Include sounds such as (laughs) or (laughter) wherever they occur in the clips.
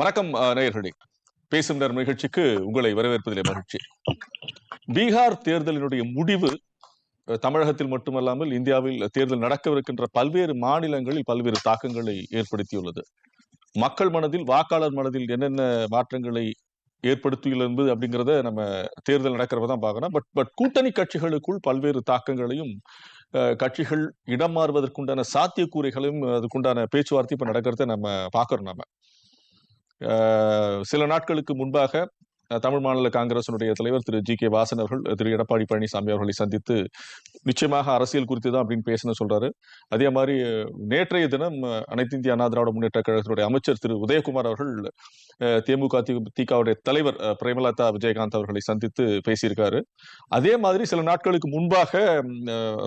வணக்கம் நேயர்களே. பேசும் நேரம் நிகழ்ச்சிக்கு உங்களை வரவேற்பதிலே மகிழ்ச்சி. பீகார் தேர்தலினுடைய முடிவு தமிழகத்தில் மட்டுமல்லாமல் இந்தியாவில் தேர்தல் நடக்கவிருக்கின்ற பல்வேறு மாநிலங்களில் பல்வேறு தாக்கங்களை ஏற்படுத்தியுள்ளது. மக்கள் மனதில் வாக்காளர் மனதில் என்னென்ன மாற்றங்களை ஏற்படுத்தியுள்ளது என்பது அப்படிங்கிறத நம்ம தேர்தல் நடக்கிறப்ப தான் பார்க்கணும். பட் பட் கூட்டணி கட்சிகளுக்குள் பல்வேறு தாக்கங்களையும் அஹ், கட்சிகள் இடம் மாறுவதற்குண்டான சாத்தியக்கூறைகளையும் அதுக்குண்டான பேச்சுவார்த்தை இப்போ நடக்கிறத நம்ம பார்க்குறோம் நம்ம சில நாட்களுக்கு முன்பாக தமிழ் மாநில காங்கிரசினுடைய தலைவர் திரு ஜி கே வாசன் அவர்கள் திரு எடப்பாடி பழனிசாமி அவர்களை சந்தித்து நிச்சயமாக அரசியல் குறித்து தான் அப்படின்னு பேசணும் சொல்றாரு. அதே மாதிரி நேற்றைய தினம் அனைத்து இந்திய அண்ணா திராவிட முன்னேற்ற கழகத்தினுடைய அமைச்சர் திரு உதயகுமார் அவர்கள் தேமுக திகாவுடைய தலைவர் பிரேமலதா விஜயகாந்த் அவர்களை சந்தித்து பேசியிருக்காரு. அதே மாதிரி சில நாட்களுக்கு முன்பாக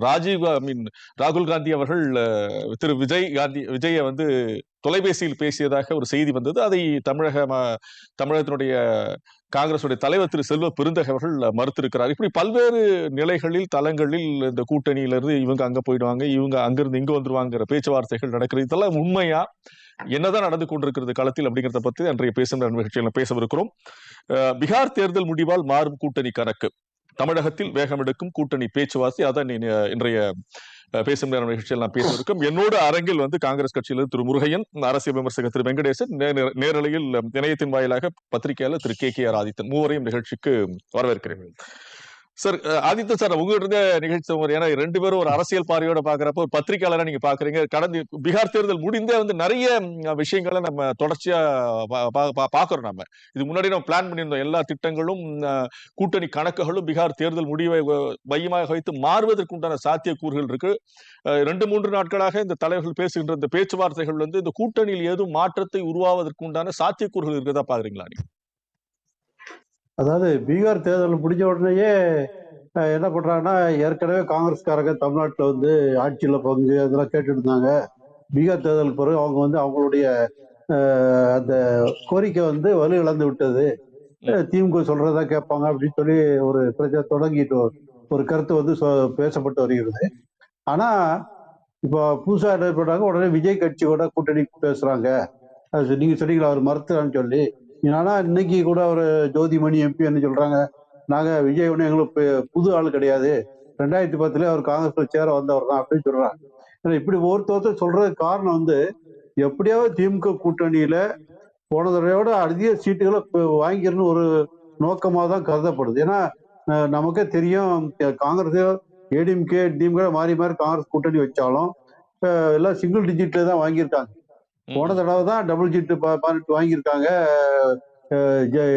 ராஜீவ் ஐ மீன் ராகுல் காந்தி அவர்கள் திரு விஜய் காந்தி விஜயை வந்து தொலைபேசியில் பேசியதாக ஒரு செய்தி வந்தது. அதை தமிழக தமிழகத்தினுடைய காங்கிரசுடைய தலைவர் திரு செல்வ பெருந்தகை அவர்கள் மறுத்திருக்கிறார். இப்படி பல்வேறு நிலைகளில் தளங்களில் இந்த கூட்டணியிலிருந்து இவங்க அங்க போயிடுவாங்க இவங்க அங்கிருந்து இங்க வந்துருவாங்கிற பேச்சுவார்த்தைகள் நடக்கிறது இதெல்லாம் உண்மையா? என்னதான் நடந்து கொண்டிருக்கிறது களத்தில் அப்படிங்கிறத பத்தி அன்றைய பேசும் நிகழ்ச்சியில் பேசவிருக்கிறோம். அஹ், பீகார் தேர்தல் முடிவால் மாறும் கூட்டணி கணக்கு. தமிழகத்தில் வேகமெடுக்கும் கூட்டணி பேச்சுவார்த்தை. அதான் இன்றைய பேசும் நேரம் நிகழ்ச்சியில் நான் பேசவிருக்கும் என்னோட அரங்கில் வந்து காங்கிரஸ் கட்சியிலிருந்து திரு முருகையன் அரசியல் விமர்சகர் திரு வெங்கடேசன் நேரலையில் இணையத்தின் வாயிலாக பத்திரிகையாளர் திரு கே கே ஆர் ஆதித்தன் மூவரையும் நிகழ்ச்சிக்கு வரவேற்கிறேன். சார் அஹ், சார் உங்ககிட்ட இருந்த நிகழ்ச்சி ஒரு ஏன்னா ரெண்டு பேரும் ஒரு அரசியல் பார்வையோட பாக்குறப்ப ஒரு பத்திரிகையாளரா நீங்க பாக்குறீங்க. கடந்த பீகார் தேர்தல் முடிந்தே வந்து நிறைய விஷயங்களை நம்ம தொடர்ச்சியா பா- பா- பா- பாக்குறோம் நம்ம. இது முன்னாடி நம்ம பிளான் பண்ணியிருந்தோம். எல்லா திட்டங்களும் கூட்டணி கணக்குகளும் பீகார் தேர்தல் முடிவை மையமாக வைத்து மாறுவதற்குண்டான சாத்திய சாத்தியக்கூறுகள் இருக்கு. ரெண்டு மூன்று நாட்களாக இந்த தலைவர்கள் பேசுகின்ற இந்த பேச்சுவார்த்தைகள் வந்து இந்த கூட்டணியில் ஏதும் மாற்றத்தை உருவாவதற்கு உண்டான சாத்தியக்கூறுகள் இருக்கிறதா பாக்குறீங்களா நீங்க? அதாவது பீகார் தேர்தல் முடிஞ்ச உடனேயே என்ன பண்றாங்கன்னா ஏற்கனவே காங்கிரஸ்காரங்க தமிழ்நாட்டில் வந்து ஆட்சியில் பங்கு அதெல்லாம் கேட்டுட்டு இருந்தாங்க பீகார் தேர்தல் பிறகு அவங்க வந்து அவங்களுடைய அந்த கோரிக்கை வந்து வலு இழந்து விட்டது. திமுக சொல்றதா கேட்பாங்க அப்படின்னு சொல்லி ஒரு பிரச்சனை தொடங்கிட்டு ஒரு- ஒரு கருத்து வந்து பேசப்பட்டு வருகிறது. ஆனா இப்போ புதுசாக என்ன பண்றாங்க உடனே விஜய் கட்சியோட கூட்டணி பேசுறாங்க. அது நீங்க சொன்னீங்களா அவர் மறுத்துறான்னு சொல்லி. ஆனா இன்னைக்கு கூட ஒரு ஜோதிமணி எம்பி என்ன சொல்றாங்க. நாங்க விஜய் ஒண்ணு எங்களுக்கு புது ஆள் கிடையாது. ரெண்டாயிரத்தி பத்துல அவர் காங்கிரஸ்ல சேர வந்தவர் தான் அப்படின்னு சொல்றாங்க. ஏன்னா இப்படி ஒருத்தர் சொல்றதுக்கு காரணம் வந்து எப்படியாவது திமுக கூட்டணியில போன தடவையோட அதிக சீட்டுகளை இப்ப வாங்கிக்கணும்னு ஒரு நோக்கமாக தான் கருதப்படுது. ஏன்னா நமக்கே தெரியும் காங்கிரஸ் ஏடிஎம்கே டிஎம்கே மாறி மாறி காங்கிரஸ் கூட்டணி வச்சாலும் எல்லாம் சிங்கிள் டிஜிட்ல தான் வாங்கியிருக்காங்க. போன தடவை தான் டபுள் ஜிட்டு பதினெட்டு வாங்கியிருக்காங்க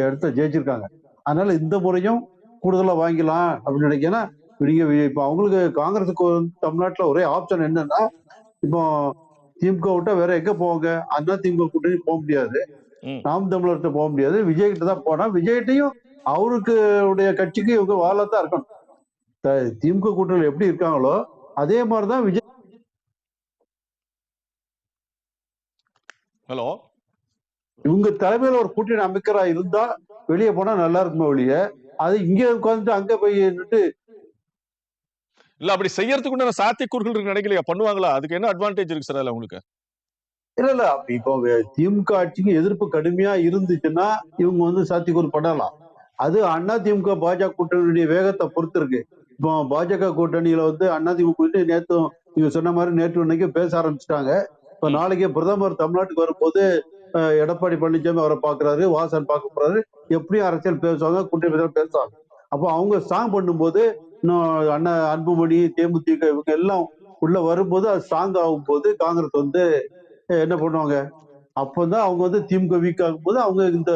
எடுத்து ஜெயிச்சிருக்காங்க. அதனால இந்த முறையும் கூடுதலா வாங்கிக்கலாம் அப்படின்னு நினைக்கிறேன் நீங்க இப்போ அவங்களுக்கு காங்கிரஸுக்கு தமிழ்நாட்டுல ஒரே ஆப்ஷன் என்னன்னா இப்போ திமுக விட்டா வேற எங்க போவாங்க? அண்ணா திமுக கூட்டணி போக முடியாது. நாம் தமிழர்கிட்ட போக முடியாது. விஜய் கிட்ட தான் போனா விஜய்கிட்டையும் அவருக்கு உடைய கட்சிக்கு இவங்க வாழத்தான் இருக்கணும். திமுக கூட்டணியில் எப்படி இருக்காங்களோ அதே மாதிரிதான் விஜய் ஹலோ? இவங்க தலைமையில ஒரு கூட்டணி அமைக்கிறா இருந்தா வெளியே போனா நல்லா இருக்குமே ஒழிய அது இங்க உட்காந்துட்டு அங்க போய் நின்னுட்டு இல்ல அப்படி செய்யறதுக்கு உண்டான சாத்தியக்கூறுகள் இருக்கு நினைக்கலையா? பண்ணுவாங்களா? அதுக்கு என்ன அட்வான்டேஜ் இருக்கு சார் அதுல உங்களுக்கு? இல்ல இல்ல. இப்போ திமுக ஆட்சிக்கு எதிர்ப்பு கடுமையா இருந்துச்சுன்னா இவங்க வந்து சாத்தியக்கூறு பண்ணலாம். அது அண்ணா திமுக பாஜக கூட்டணியுடைய வேகத்தை பொறுத்து இருக்கு இப்போ பாஜக கூட்டணியில வந்து அண்ணா திமுக நேத்து நீங்க சொன்ன மாதிரி நேற்று இன்னைக்கு பேச ஆரம்பிச்சிட்டாங்க. இப்ப நாளைக்கு பிரதமர் தமிழ்நாட்டுக்கு வரும்போது எடப்பாடி பழனிசாமி அவரை பாக்குறாரு வாசன் பார்க்க போறாரு. எப்படியும் அரசியல் பேசுவாங்க கூட்டணி பேசுவாங்க அப்போ அவங்க ஸ்ட்ராங் பண்ணும்போது இன்னும் அண்ணா அன்புமணி தேமுதிக இவங்க எல்லாம் உள்ள வரும்போது அது ஸ்ட்ராங் ஆகும் போது காங்கிரஸ் வந்து என்ன பண்ணுவாங்க? அப்போதான் அவங்க வந்து திமுக வீக் ஆகும்போது அவங்க இந்த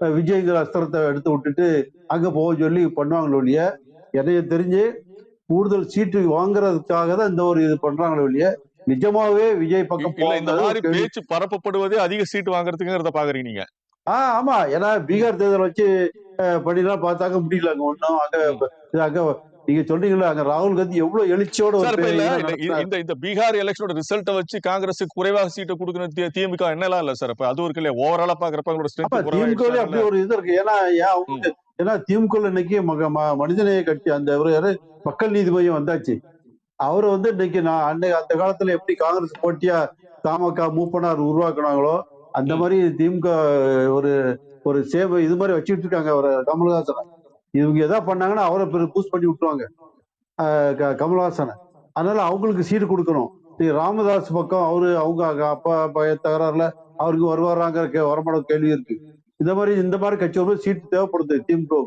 விஜயங்கிற விஜய்ங்கிற அஸ்திரத்தை எடுத்து விட்டுட்டு அங்க போக சொல்லி பண்ணுவாங்களோ இல்லையா என்னைய தெரிஞ்சு கூடுதல் சீட்டு வாங்குறதுக்காக தான் இந்த ஒரு இது பண்றாங்களோ இல்லையா நிஜமாவே விஜய் பக்கம் இல்ல இந்த மாதிரி பேச்சு பரப்பப்படுவதே அதிக சீட் வாங்குறதுக்குங்கிறத பாக்குறீங்க நீங்க ஆஹ் ஆமா. ஏன்னா பீகார் தேர்தல் வச்சு பண்ணிலாம் பார்த்தாக்க முடியல அங்க ஒன்றும் அங்க அங்க நீங்க சொல்றீங்களா அங்க ராகுல் காந்தி எவ்வளவு எழுச்சியோட இந்த-. இந்த பீகார் எலெக்ஷனோட ரிசல்ட்டை வச்சு காங்கிரஸுக்கு குறைவாக சீட்டை கொடுக்கணும் திமுக என்னலாம் இல்ல சார்? அது இருக்கு இல்லையா ஓவராலா பாக்குறப்ப அவங்களோட திமுக அப்படி ஒரு இது இருக்கு. ஏன்னா ஏன் ஏன்னா திமுக இன்னைக்கு மனிதநேய கட்சி அந்த மக்கள் நீதி மையம் வந்தாச்சு. அவர் வந்து இன்னைக்கு நான் அன்னைக்கு அந்த காலத்துல எப்படி காங்கிரஸ் போட்டியா தமாக மூப்பனார் உருவாக்குனாங்களோ அந்த மாதிரி திமுக ஒரு ஒரு சேவை இது மாதிரி வச்சுட்டு இருக்காங்க அவர் கமலஹாசனை. இவங்க எதா பண்ணாங்கன்னா அவரை பூஸ்ட் பண்ணி விட்டுருவாங்க. ஆஹ் க- அதனால அவங்களுக்கு சீட்டு கொடுக்கணும். ராமதாஸ் பக்கம் அவரு அவங்க அப்பா பைய தகராறுல அவருக்கு வருவாராங்கிற கே வரமாட கேள்வி இருக்கு. இந்த மாதிரி இந்த மாதிரி கட்சி சீட்டு தேவைப்படுது திமுக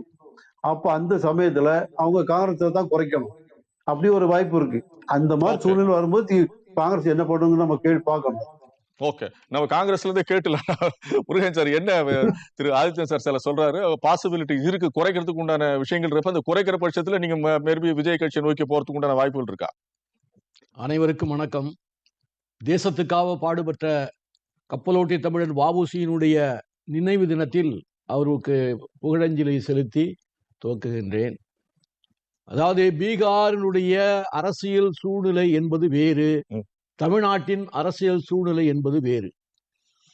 அப்ப அந்த சமயத்துல அவங்க காங்கிரஸை தான் குறைக்கணும். அப்படி ஒரு வாய்ப்பு இருக்கு. அந்த மாதிரி. சூழ்நிலை வரும்போது காங்கிரஸ் என்ன பண்ணுங்கன்னு நம்ம கேள்வி பார்க்கணும். ஓகே நம்ம காங்கிரஸ்ல இருந்தே கேட்டல முருகன் சார் என்ன திரு ஆதித்யன் சார் சில சொல்றாரு பாசிபிலிட்டி இருக்கு. குறைக்கிறதுக்கு உண்டான விஷயங்கள் இருப்ப அந்த குறைக்கிற பட்சத்துல நீங்க மேபி விஜய் கட்சியை நோக்கி போறதுக்கு உண்டான வாய்ப்புகள் இருக்கா? அனைவருக்கும் வணக்கம். தேசத்துக்காக பாடுபட்ட கப்பலோட்டிய தமிழன் வாவுசியினுடைய நினைவு தினத்தில் அவருக்கு புகழஞ்சலி செலுத்தி துவக்குகின்றேன். அதாவது பீகாரினுடைய அரசியல் சூழ்நிலை என்பது வேறு. தமிழ்நாட்டின் அரசியல் சூழ்நிலை என்பது வேறு.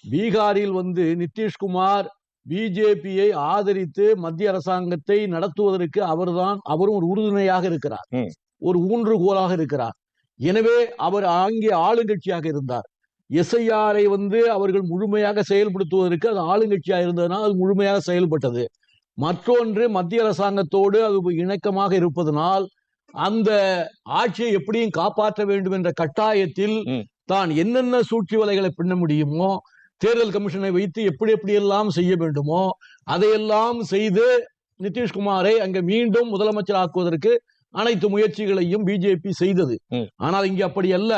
பீகாரில் வந்து நிதிஷ்குமார் பிஜேபியை ஆதரித்து மத்திய அரசாங்கத்தை நடத்துவதற்கு அவர்தான் அவரும் ஒரு உறுதுணையாக இருக்கிறார். ஒரு ஊன்றுகோலாக இருக்கிறார். எனவே அவர் அங்கே ஆளுங்கட்சியாக இருந்தார். எஸ்ஐஆரை வந்து அவர்கள் முழுமையாக செயல்படுத்துவதற்கு அது ஆளுங்கட்சியாக இருந்ததுனால் அது முழுமையாக செயல்பட்டது. மற்றொன்று மத்திய அரசாங்கத்தோடு அது இணக்கமாக இருப்பதனால் அந்த ஆட்சியை எப்படியும் காப்பாற்ற வேண்டும் என்ற கட்டாயத்தில். தான் என்னென்ன சூழ்ச்சி வலைகளை பின்ன முடியுமோ தேர்தல் கமிஷனை வைத்து எப்படி எப்படி எல்லாம் செய்ய வேண்டுமோ அதையெல்லாம் செய்து நிதிஷ்குமாரை அங்க மீண்டும் முதலமைச்சர் ஆக்குவதற்கு அனைத்து முயற்சிகளையும் பிஜேபி செய்தது. ஆனால் இங்கே அப்படி அல்ல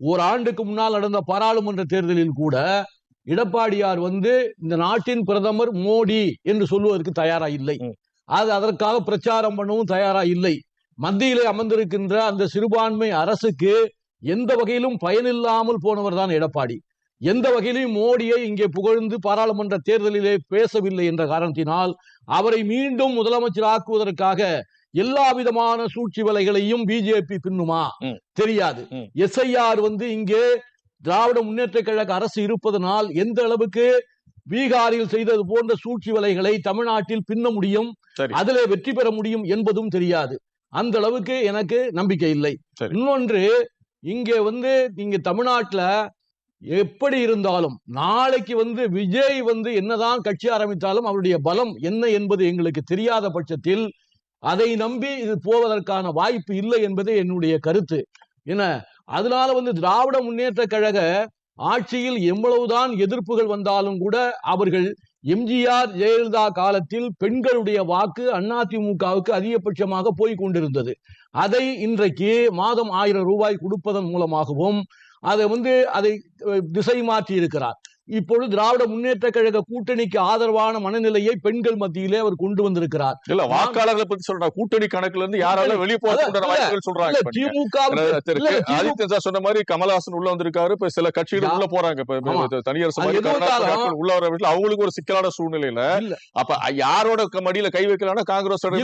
ஒரு ஆண்டுக்கு முன்னால் நடந்த பாராளுமன்ற தேர்தலில் கூட எடப்பாடியார் வந்து இந்த நாட்டின் பிரதமர் மோடி என்று சொல்லுவதற்கு தயாரா இல்லை. அது அதற்காக பிரச்சாரம் பண்ணவும் தயாரா இல்லை மத்தியிலே அமர்ந்திருக்கின்ற அந்த சிறுபான்மை அரசுக்கு எந்த வகையிலும் பயனில்லாமல் போனவர் தான் எடப்பாடி எந்த வகையிலும் மோடியை இங்கே புகழ்ந்து பாராளுமன்ற தேர்தலிலே பேசவில்லை என்ற காரணத்தினால் அவரை மீண்டும் முதலமைச்சர் ஆக்குவதற்காக எல்லா விதமான சூழ்ச்சி வலைகளையும் பிஜேபி பின்னுமா. தெரியாது. எஸ்ஐஆர் வந்து இங்கே திராவிட முன்னேற்ற கழக அரசு இருப்பதனால் எந்த அளவுக்கு பீகாரில் செய்தது போன்ற சூழ்ச்சி வலைகளை தமிழ்நாட்டில் பின்ன முடியும். அதிலே வெற்றி பெற முடியும் என்பதும் தெரியாது அந்த அளவுக்கு எனக்கு நம்பிக்கை இல்லை. இன்னொன்று இங்கே வந்து நீங்க தமிழ்நாட்டுல எப்படி இருந்தாலும் நாளைக்கு வந்து விஜய் வந்து என்னதான் கட்சி ஆரம்பித்தாலும் அவருடைய பலம் என்ன என்பது எங்களுக்கு தெரியாத பட்சத்தில் அதை நம்பி இது போவதற்கான வாய்ப்பு இல்லை என்பதே என்னுடைய கருத்து என்ன அதனால வந்து திராவிட முன்னேற்ற கழக ஆட்சியில் எவ்வளவுதான் எதிர்ப்புகள் வந்தாலும் கூட அவர்கள் எம்ஜிஆர் ஜெயலலிதா காலத்தில் பெண்களுடைய வாக்கு அதிமுகவுக்கு அதிகபட்சமாக போய் கொண்டிருந்தது. அதை இன்றைக்கு மாதம் ஆயிரம் ரூபாய் கொடுப்பதன் மூலமாகவும் அதை வந்து அதை திசை மாற்றி இருக்கிறார் இப்பொழுது திராவிட முன்னேற்ற கழக கூட்டணிக்கு ஆதரவான மனநிலையை பெண்கள் மத்தியிலே அவர் கொண்டு வந்திருக்கிறார் இல்ல வாக்காளர்களை பத்தி சொல்றேன் கூட்டணி கணக்குல இருந்து யாரால வெளியே இல்ல சொல்றாங்க. திமுக சொன்ன மாதிரி கமலஹாசன் உள்ள வந்திருக்காரு இப்ப சில கட்சிகள் உள்ள போறாங்க இப்ப ஆட்கள் உள்ள வர அவங்களுக்கு ஒரு சிக்கலான சூழ்நிலையில. அப்ப யாரோட மடியில கை வைக்கலாம்னா காங்கிரஸ் ஒரு.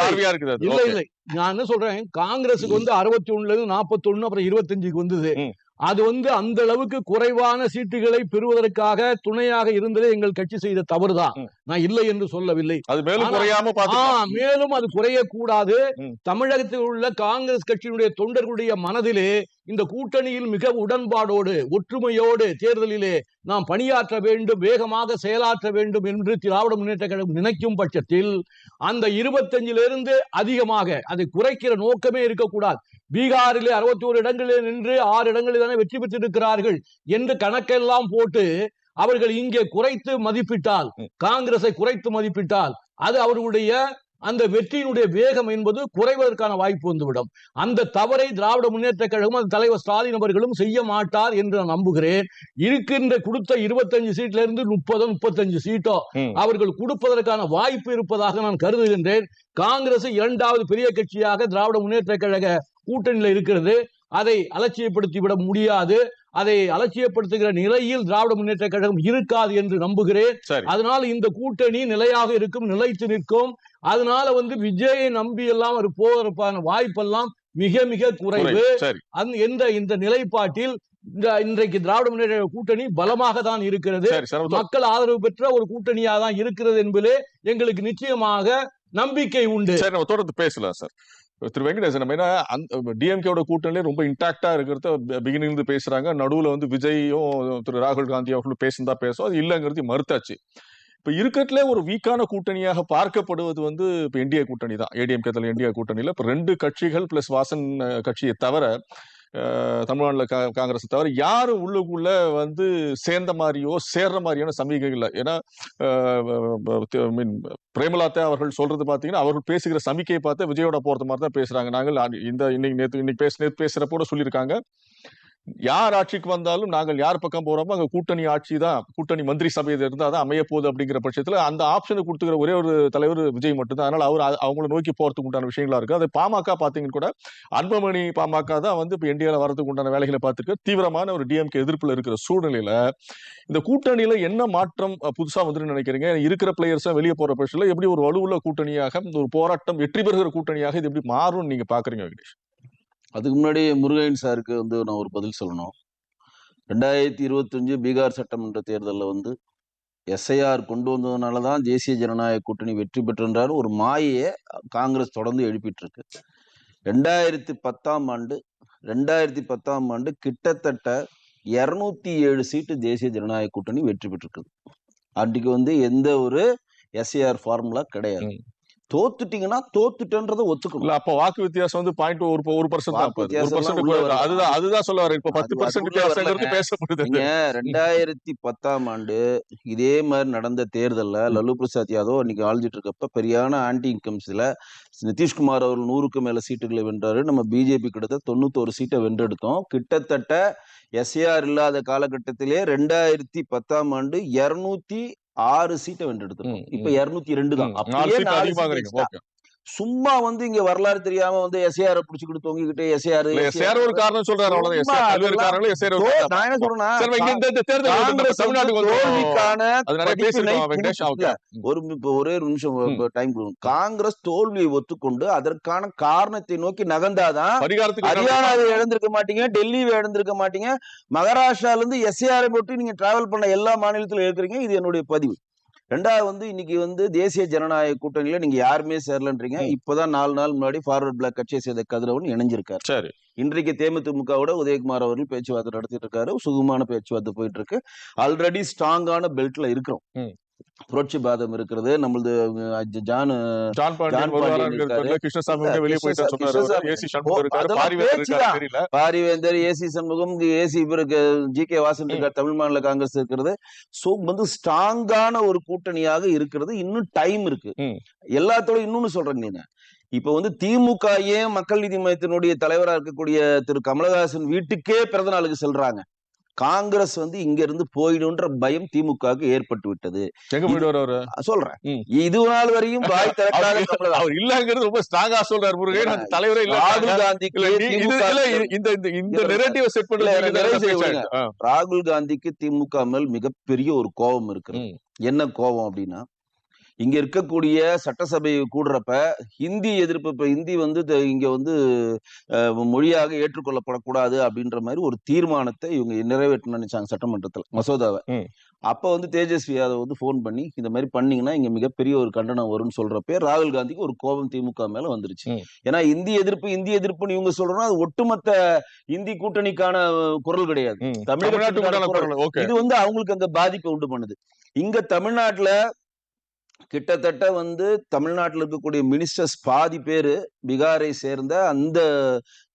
பார்வையா இருக்குது. இல்ல. இல்லை நான் என்ன சொல்றேன் காங்கிரஸுக்கு வந்து அறுபத்தி ஒண்ணுல இருந்து நாற்பத்தி ஒண்ணு அப்புறம் இருபத்தஞ்சுக்கு வந்தது. அது வந்து அந்த அளவுக்கு குறைவான சீட்டுகளை பெறுவதற்காக துணையாக இருந்ததே எங்கள் கட்சி செய்த தவறுதான். நான் இல்லை என்று சொல்லவில்லை அது மேலும் குறையாம மேலும் அது குறையக்கூடாது. தமிழகத்தில் உள்ள காங்கிரஸ் கட்சியினுடைய தொண்டர்களுடைய மனதிலே இந்த கூட்டணியில் மிக உடன்பாடோடு ஒற்றுமையோடு தேர்தலிலே நாம் பணியாற்ற வேண்டும் வேகமாக செயலாற்ற வேண்டும் என்று திராவிட முன்னேற்ற கழகம் நினைக்கும் பட்சத்தில் அந்த இருபத்தஞ்சிலிருந்து அதிகமாக அதை குறைக்கிற நோக்கமே இருக்கக்கூடாது பீகாரிலே அறுபத்தி ஒரு இடங்களிலே நின்று ஆறு இடங்களில் தானே வெற்றி பெற்றிருக்கிறார்கள் என்று கணக்கெல்லாம் போட்டு அவர்கள் இங்கே குறைத்து மதிப்பிட்டால். காங்கிரஸை குறைத்து மதிப்பிட்டால் அது அவர்களுடைய அந்த வெற்றியினுடைய வேகம் என்பது குறைவதற்கான வாய்ப்பு வந்துவிடும். அந்த தவறை திராவிட முன்னேற்ற கழகம் அந்த தலைவர் ஸ்டாலின் அவர்களும் செய்ய மாட்டார் என்று நான் நம்புகிறேன். இருக்கின்ற கொடுத்த இருபத்தஞ்சு சீட்ல இருந்து முப்பதோ முப்பத்தஞ்சு சீட்டோ. அவர்கள் கொடுப்பதற்கான வாய்ப்பு இருப்பதாக நான் கருதுகின்றேன். காங்கிரஸ் இரண்டாவது பெரிய கட்சியாக திராவிட முன்னேற்ற கழக கூட்டணியில் இருக்கிறது. அதை அலட்சியப்படுத்தி விட முடியாது. அதை அலட்சியப்படுத்துகிற நிலையில் திராவிட முன்னேற்ற கழகம் இருக்காது என்று நம்புகிறேன். அதனால இந்த கூட்டணி நிலையாக இருக்கும் நிலைத்து நிற்கும். அதனால வந்து விஜயை நம்பி எல்லாம் அவர் போவதற்கான வாய்ப்பெல்லாம் மிக மிக குறைவு. அந்த எந்த இந்த நிலைப்பாட்டில் இந்த இன்றைக்கு திராவிட முன்னேற்ற கூட்டணி பலமாக தான் இருக்கிறது. மக்கள் ஆதரவு பெற்ற ஒரு கூட்டணியாக தான் இருக்கிறது என்பதிலே எங்களுக்கு நிச்சயமாக நம்பிக்கை உண்டு. சரி நம்ம தொடர்ந்து பேசலாம் சார். திரு வெங்கடேசன் நம்ம ஏன்னா அந்த டிஎம்கேவோட கூட்டணியிலே ரொம்ப இன்டாக்டா இருக்கிறத பிகினிங் இருந்து பேசுறாங்க. நடுவுல வந்து விஜயும் திரு ராகுல் காந்தி அவர்களும் பேசுனதா பேசும் அது இல்லைங்கிறது மறுத்தாச்சு. இப்போ இருக்கிறதுல ஒரு வீக்கான கூட்டணியாக பார்க்கப்படுவது வந்து இப்போ என்டிஏ கூட்டணி தான். ஏடிஎம் தலை என்டிஏ கூட்டணியில் ரெண்டு கட்சிகள் பிளஸ் வாசன் கட்சியை தவிர தமிழ்நாட்டில் கா- காங்கிரஸ் தவிர யாரும் உள்ளுக்குள்ள வந்து சேர்ந்த மாதிரியோ சேர்ற மாதிரியான சமிகைகள் இல்லை. ஏன்னா மீன் பிரேமலாத்தா அவர்கள் சொல்றது பாத்தீங்கன்னா அவர்கள் பேசுகிற சமிக்கையை பார்த்து விஜயோட போறது மாதிரி தான் பேசுறாங்க. நாங்கள் இந்த இன்னைக்கு நேற்று இன்னைக்கு பேச நேற்று பேசுறப்போ கூட சொல்லியிருக்காங்க. யார் ஆட்சிக்கு வந்தாலும் நாங்கள் யார் பக்கம் போறோமோ அங்க கூட்டணி ஆட்சி தான் கூட்டணி மந்திரி சபையில் இருந்தா தான் அமைய போகுது அப்படிங்கிற பட்சத்துல அந்த ஆப்ஷனை கொடுத்துக்கிற ஒரே ஒரு தலைவர் விஜய் மட்டும்தான். அதனால அவர் அவங்கள நோக்கி போறதுக்கு உண்டான விஷயங்களா இருக்கு. அது பாமக பாத்தீங்கன்னு கூட அன்பமணி பாமக தான் வந்து இப்போ இந்தியாவில் வரதுக்கு உண்டான வேலைகளை பார்த்துருக்கு. தீவிரமான ஒரு டிஎம்கே எதிர்ப்புல இருக்கிற சூழ்நிலையில இந்த கூட்டணியில என்ன மாற்றம் அஹ், புதுசா வந்துன்னு நினைக்கிறீங்க? இருக்கிற பிளேயர்ஸ் வெளியே போற பட்சத்தில் எப்படி ஒரு வலுவுள்ள கூட்டணியாக ஒரு போராட்டம் வெற்றி பெறுகிற கூட்டணியாக இது எப்படி மாறும்னு நீங்க பாக்குறீங்க வெங்கடேஷ்? அதுக்கு முன்னாடி முருகையன் சாருக்கு வந்து நான் ஒரு பதில் சொல்லணும். ரெண்டாயிரத்தி இருபத்தஞ்சு பீகார் சட்டமன்ற தேர்தலில் வந்து எஸ்ஐஆர் கொண்டு வந்ததுனால தான் தேசிய ஜனநாயக கூட்டணி வெற்றி பெற்றுன்றாரு. ஒரு மாயையை காங்கிரஸ் தொடர்ந்து எழுப்பிட்டு இருக்கு ரெண்டாயிரத்தி பத்தாம் ஆண்டு ரெண்டாயிரத்தி பத்தாம் ஆண்டு கிட்டத்தட்ட இரநூத்தி ஏழு சீட்டு தேசிய ஜனநாயக கூட்டணி வெற்றி பெற்றிருக்குது. அன்றைக்கு வந்து எந்த ஒரு எஸ்ஐஆர் ஃபார்முலா கிடையாது. தோத்துட்டீங்கன்னா தோத்துட்டன்றதை ஒத்துக்கணும். இல்ல அப்ப வாக்கு வித்தியாசம் வந்து பாயிண்ட் ஒரு ஒரு பர்சன்ட். அதுதான் அதுதான் சொல்ல வரேன். இப்ப பத்து பர்சன்ட். பேசப்படுது. ரெண்டாயிரத்தி பத்தாம் ஆண்டு இதே மாதிரி நடந்த தேர்தல்ல லல்லு பிரசாத் யாதவ் இன்னைக்கு ஆழ்ந்துட்டு இருக்கப்ப பெரியான ஆன்டி இன்கம்ஸ்ல நிதிஷ்குமார் அவர்கள் நூறுக்கு மேல சீட்டுகளை வென்றாரு. நம்ம பிஜேபி கிட்டத்தட்ட தொண்ணூத்தோரு சீட்டை வென்றெடுத்தோம். கிட்டத்தட்ட எஸ்ஏஆர் இல்லாத காலகட்டத்திலே ரெண்டாயிரத்தி பத்தாம் ஆண்டு இருநூத்தி ஆறு சீட்டை வென்றெடுத்தோம் ம், இப்ப. இருநூத்தி ரெண்டு தான். சும்மா வந்து இங்க வரலாறு தெரியாம வந்து எஸ்ஏஆர் புடிச்சுக்கிட்டு தொங்கிக்கிட்டு எஸ்ஏஆர் சேர ஒரு காரணம் சொல்றாரு ஒரு. நான் என்ன சொல்றேன்னா ஒரு நிமிஷம். டைம் காங்கிரஸ் தோல்வியை ஒத்துக்கொண்டு அதற்கான காரணத்தை நோக்கி நகர்ந்தாதான் ஹரியானாவை இழந்திருக்க மாட்டீங்க டெல்லியை இழந்திருக்க மாட்டீங்க. மகாராஷ்டிரால இருந்து எஸ்ஏஆர் போட்டு நீங்க டிராவல் பண்ண எல்லா மாநிலத்திலும் இருக்கிறீங்க இது என்னுடைய பதிவு. ரெண்டாவது வந்து இன்னைக்கு வந்து தேசிய ஜனநாயக கூட்டணியில நீங்க யாருமே சேரலன்றீங்க. இப்பதான் நாலு நாள் முன்னாடி ஃபார்வர்ட் பிளாக் கட்சியை சேர்ந்த கதிரவன் இணைஞ்சிருக்காரு. சரி. இன்றைக்கு தேமுதிமுகவோட உதயகுமார் அவர்கள் பேச்சுவார்த்தை நடத்திட்டு இருக்காரு. சுகமான பேச்சுவார்த்தை போயிட்டு இருக்கு. ஆல்ரெடி ஸ்ட்ராங்கான பெல்ட்ல இருக்கிறோம். புரட்சி பாதம் இருக்கிறது. நம்மளது John John Parivendhar AC Shanmugam AC இவருக்கு ஜி கே வாசன் இருக்கார் தமிழ் மாநில காங்கிரஸ் இருக்கிறது. சோ வந்து ஸ்ட்ராங்கான ஒரு கூட்டணியாக இருக்கிறது. இன்னும் டைம் இருக்கு. எல்லாத்தோட இன்னொன்னு சொல்றேங்க நீங்க இப்ப வந்து திமுக ஏன் மக்கள் நீதி மையத்தினுடைய தலைவரா இருக்கக்கூடிய திரு கமலஹாசன் வீட்டுக்கே பிறந்த நாளுக்கு செல்றாங்க. காங்கிரஸ் வந்து இங்க இருந்து போயிடும்ன்ற பயம் திமுகவுக்கு ஏற்பட்டு விட்டது. எங்க போயிட்டு அவரு? சொல்றேன். இது நாள் வரையும் வாய் (laughs) திறக்காத அவர் இல்லங்கிறது ரொம்ப ஸ்ட்ராங்கா சொல்றாரு முருகன் தலைவரே இல்ல. ராகுல் இது- இந்த இந்த நெரேட்டிவ் செட் இல்ல, பண்ணி எனக்கு நிறைய செய்தி விடுங்க. ராகுல் காந்திக்கு திமுக மேல் மிகப்பெரிய ஒரு கோபம் இருக்கிறது. ம். என்ன கோபம் அப்படின்னா இங்க இருக்கக்கூடிய சட்டசபை கூடுறப்ப ஹிந்தி எதிர்ப்பு இப்ப ஹிந்தி வந்து இங்க வந்து மொழியாக ஏற்றுக்கொள்ளப்படக்கூடாது அப்படின்ற மாதிரி ஒரு தீர்மானத்தை இவங்க நிறைவேற்றணும்னு நினைச்சாங்க சட்டமன்றத்துல மசோதாவை. அப்ப வந்து தேஜஸ்வி யாதவ் வந்து ஃபோன் பண்ணி இந்த மாதிரி பண்ணீங்கன்னா இங்க மிகப்பெரிய ஒரு கண்டனம் வரும்னு சொல்றப்ப ராகுல் காந்திக்கு ஒரு கோபம் திமுக மேல வந்துருச்சு. ஏன்னா இந்தி எதிர்ப்பு இந்தி எதிர்ப்புன்னு இவங்க சொல்றோம்னா அது ஒட்டுமொத்த இந்தி கூட்டணிக்கான குரல் கிடையாது. ஓகே. இது வந்து அவங்களுக்கு அங்க பாதிப்பை உண்டு பண்ணுது. இங்க தமிழ்நாட்டுல கிட்டத்தட்ட வந்து தமிழ்நாட்டில் இருக்கக்கூடிய மினிஸ்டர்ஸ் பாதி பேரு பீகாரை சேர்ந்த அந்த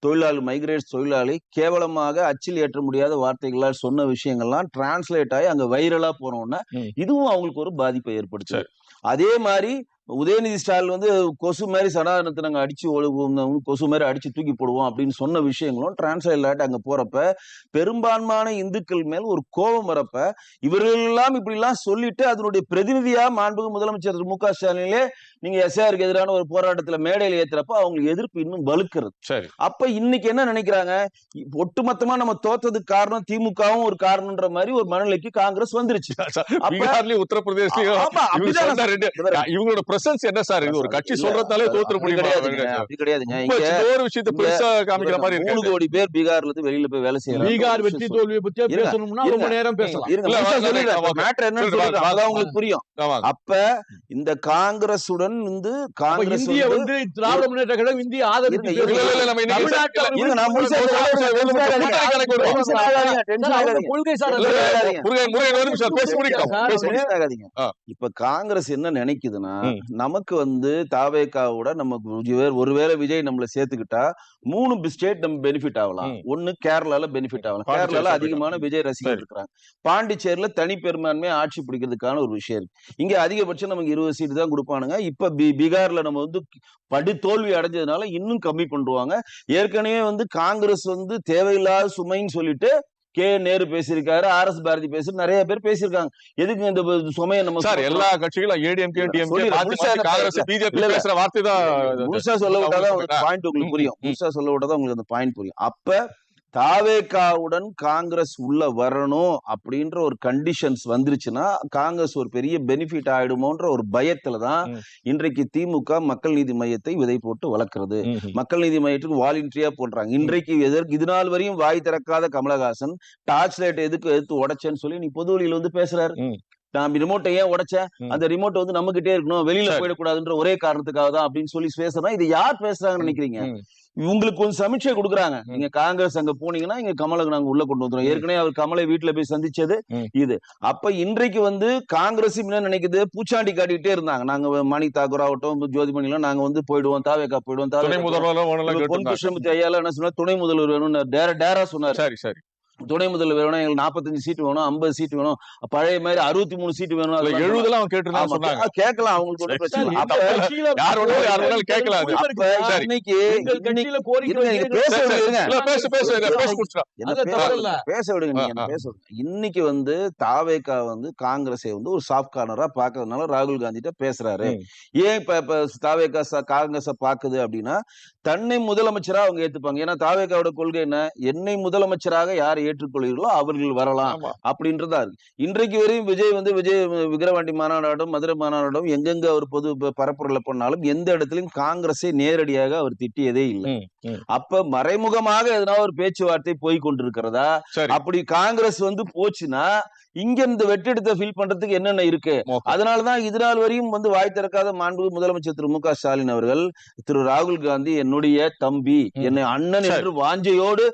தொழிலாளி மைக்ரேட்ஸ் தொழிலாளி கேவலமாக அச்சில் ஏற்ற முடியாத வார்த்தைகளால் சொன்ன விஷயங்கள்லாம் டிரான்ஸ்லேட் ஆகி அங்க வைரலா போனோம்னா ம். இதுவும் அவங்களுக்கு ஒரு பாதிப்பை ஏற்படுத்துது அதே மாதிரி உதயநிதி ஸ்டாலின் வந்து கொசு மாதிரி சனாதனத்தை நாங்க அடிச்சு ஒழுகுவோம் கொசு மாதிரி அடிச்சு தூக்கி போடுவோம் அப்படின்னு சொன்ன விஷயங்களும் டிரான்ஸ்லேட் அங்க போறப்ப பெரும்பான்மையான இந்துக்கள் மேல் ஒரு கோபம் வரப்ப இவர்கள் எல்லாம் இப்படி எல்லாம் சொல்லிட்டு அதனுடைய பிரதிநிதியா மாண்புகு முதலமைச்சர் மு க ஸ்டாலினிலே நீங்க எஸ்ஆருக்கு எதிரான ஒரு போராட்டத்துல மேடையில் ஏத்துறப்ப அவங்களுக்கு எதிர்ப்பு இன்னும் வலுக்கிறது. சரி. அப்ப இன்னைக்கு என்ன நினைக்கிறாங்க? ஒட்டுமொத்தமா நம்ம தோத்ததுக்கு காரணம் திமுகவும் ஒரு காரணம்ன்ற மாதிரி ஒரு மனநிலைக்கு காங்கிரஸ் வந்துருச்சு. (laughs) பீகார்லயும் ரெண்டு இவங்களோட பிரசன்ஸ் என்ன சார்? இது ஒரு கட்சி சொல்றதாலே தோத்துற முடியுமா? அப்படி கிடையாதுங்க இங்க ஒரு விஷயத்தை பெருசா காமிக்கிற மாதிரி மூணு இருக்கு கோடி பேர் பீகார்ல இருந்து வெளியில போய் வேலை செய்யறாங்க. பீகார் வெற்றி தோல்வியை பத்தியே இருங்க, பேசணும்னா ரொம்ப. நேரம் பேசலாம். இல்ல. மேட்டர் என்னன்னு. வாங்க. அப்பதான் உங்களுக்கு புரியும். அப்ப இந்த காங்கிரஸுடன் வந்து காங்கிரஸ் இந்திய வந்து திராவிட முன்னேற்ற கழகம் இந்திய ஆதரித்து இருங்க, இல்ல, இல்ல, இல்ல, நம்ம இன்னைக்கு தமிழ்நாட்டுல இல்ல, இருங்க, நான் முடிச்சா சார், அவங்க கொள்கை சார் இல்ல, அது. இல்ல, இல்ல, முருகன் முருகன் ஒரு நிமிஷம் பேசி முடிக்கட்டும் சார், பேசி முடிக்கட்டும். ஆகாதீங்க ஆ. இப்ப காங்கிரஸ் என்ன நினைக்குதுன்னா. நமக்கு வந்து தாவேக்காவோட நமக்கு ஒருவேளை விஜய் நம்மள சேர்த்துக்கிட்டா மூணு ஸ்டேட் நம்ம பெனிஃபிட் ஆகலாம். ஒண்ணு கேரளால பெனிஃபிட் ஆகலாம் கேரளால. அதிகமான விஜய் ரசிகர். இருக்கிறாங்க பாண்டிச்சேரியில தனி பெரும்பான்மையை ஆட்சி பிடிக்கிறதுக்கான ஒரு விஷயம் இருக்கு இங்க அதிகபட்சம் நமக்கு இருபது சீட்டு தான் கொடுப்பானுங்க இப்ப பி- பீகார்ல நம்ம வந்து படு தோல்வி அடைஞ்சதுனால இன்னும் கம்மி பண்ணுவாங்க ஏற்கனவே வந்து காங்கிரஸ் வந்து தேவையில்லாத சுமைன்னு சொல்லிட்டு கே நேரு பேசியிருக்காரு ஆர் எஸ் பாரதி பேசி நிறைய பேர் பேசியிருக்காங்க. எதுக்கு இந்த சுமையை நம்ம சார்? எல்லா கட்சிகளும் ஏடிஎம்கே டிஎம்கே வார்த்தை தான் முழுசா சொல்ல விட்டாதான் பாயிண்ட் உங்களுக்கு புரியும். முழுசா சொல்ல விட்டாதான் உங்களுக்கு அந்த பாயிண்ட் புரியும். அப்ப தாவேகாவுடன் காங்கிரஸ் உள்ள வரணும் அப்படின்ற ஒரு கண்டிஷன்ஸ் வந்துருச்சுன்னா காங்கிரஸ் ஒரு பெரிய பெனிஃபிட் ஆயிடுமோன்ற ஒரு பயத்துல தான். இன்றைக்கு திமுக மக்கள் நீதி மையத்தை விதை போட்டு வளர்க்கிறது. மக்கள் நீதி மையத்துக்கு வாலண்டியரா போடுறாங்க இன்றைக்கு எதற்கு இது நாள் வரையும் வாய் திறக்காத கமலஹாசன் டார்ச் லைட் எதுக்கு எடுத்து உடைச்சேன்னு சொல்லி நீ பொது வழியில வந்து பேசுறாரு. நான் ரிமோட்டை ஏன் உடைச்சேன் ம். அந்த ரிமோட் வந்து நம்ம கிட்டே இருக்கணும் வெளியில. போயிடக்கூடாதுன்ற ஒரே காரணத்துக்காக தான் அப்படின்னு சொல்லி பேசுறா இது யார் பேசுறாங்கன்னு நினைக்கிறீங்க ம். உங்களுக்கு கொஞ்சம் சமீட்சை கொடுக்குறாங்க. நீங்க காங்கிரஸ் அங்க போனீங்கன்னா இங்க கமலுக்கு நாங்க உள்ள கொண்டு வந்துரும் ம். ஏற்கனவே அவர் கமலை வீட்டுல போய் சந்திச்சது. இது. அப்ப இன்றைக்கு வந்து காங்கிரஸ் என்ன நினைக்குது? பூச்சாண்டி காட்டிக்கிட்டே இருந்தாங்க. நாங்க மணி தாக்கூர் ஆகட்டும் ஜோதிமணி எல்லாம் நாங்க வந்து போயிடுவோம் தாவேக்கா போயிடுவோம் துணை தாவேகா முதல்வர் ஒண்ணு பொன் கிருஷ்ணமூர்த்தி ஐயால என்ன சொன்னா துணை முதல்வர் வேணும்னு டேரா சொன்னாரு. சரி சரி. துணை முதல்வர் வேணும் எங்களுக்கு நாற்பத்தஞ்சு சீட் வேணும் ஐம்பது சீட் வேணும். பழைய மாதிரி அறுபத்தி மூணு சீட் வேணும் எழுபதெல்லாம் அவன் கேட்டிருந்தா ஆமா, சொன்னாங்க. கே- கேட்கலாம் அவங்களுக்கு பேச. விடுங்க. இன்னைக்கு வந்து தாவேகா வந்து காங்கிரஸை வந்து ஒரு சாஃப்ட் கார்னரா பாக்குறதுனால ராகுல் காந்தி கிட்ட பேசுறாரு. ஏன் இப்ப இப்ப தாவேகா காங்கிரஸ பாக்குது அப்படின்னா தன்னை முதலமைச்சரா அவங்க ஏத்துப்பாங்க. ஏன்னா தாவேகாவோட கொள்கை என்ன? என்னை முதலமைச்சராக யார் ஏற்றுக்கொள்கிறீர்களோ அவர்கள் வரலாம் அப்படின்றதா இருக்கு இன்றைக்கு வரையும் விஜய் வந்து விஜய் விக்கிரவாண்டி மாநாடும் மதுரை மாநாடும் எங்கெங்க அவர் பொது ப- பரப்புரையில பண்ணாலும் எந்த இடத்துலயும் காங்கிரஸை நேரடியாக அவர் திட்டியதே இல்லை. அப்ப மறைமுகமாக எதனா ஒரு பேச்சுவார்த்தை போய் கொண்டிருக்கிறதா அப்படி காங்கிரஸ் வந்து போச்சுன்னா இங்க இந்த வெற்றிடத்தை ஃபில் பண்றதுக்கு என்னென்ன இருக்கு. அதனாலதான் இது நாள் வரையும் வந்து வாய் திறக்காத மாண்பு முதலமைச்சர் திரு மு க ஸ்டாலின் அவர்கள் திரு ராகுல் காந்தி என்னுடைய தம்பி. என்னை அண்ணன். என்று வாஞ்சையோடு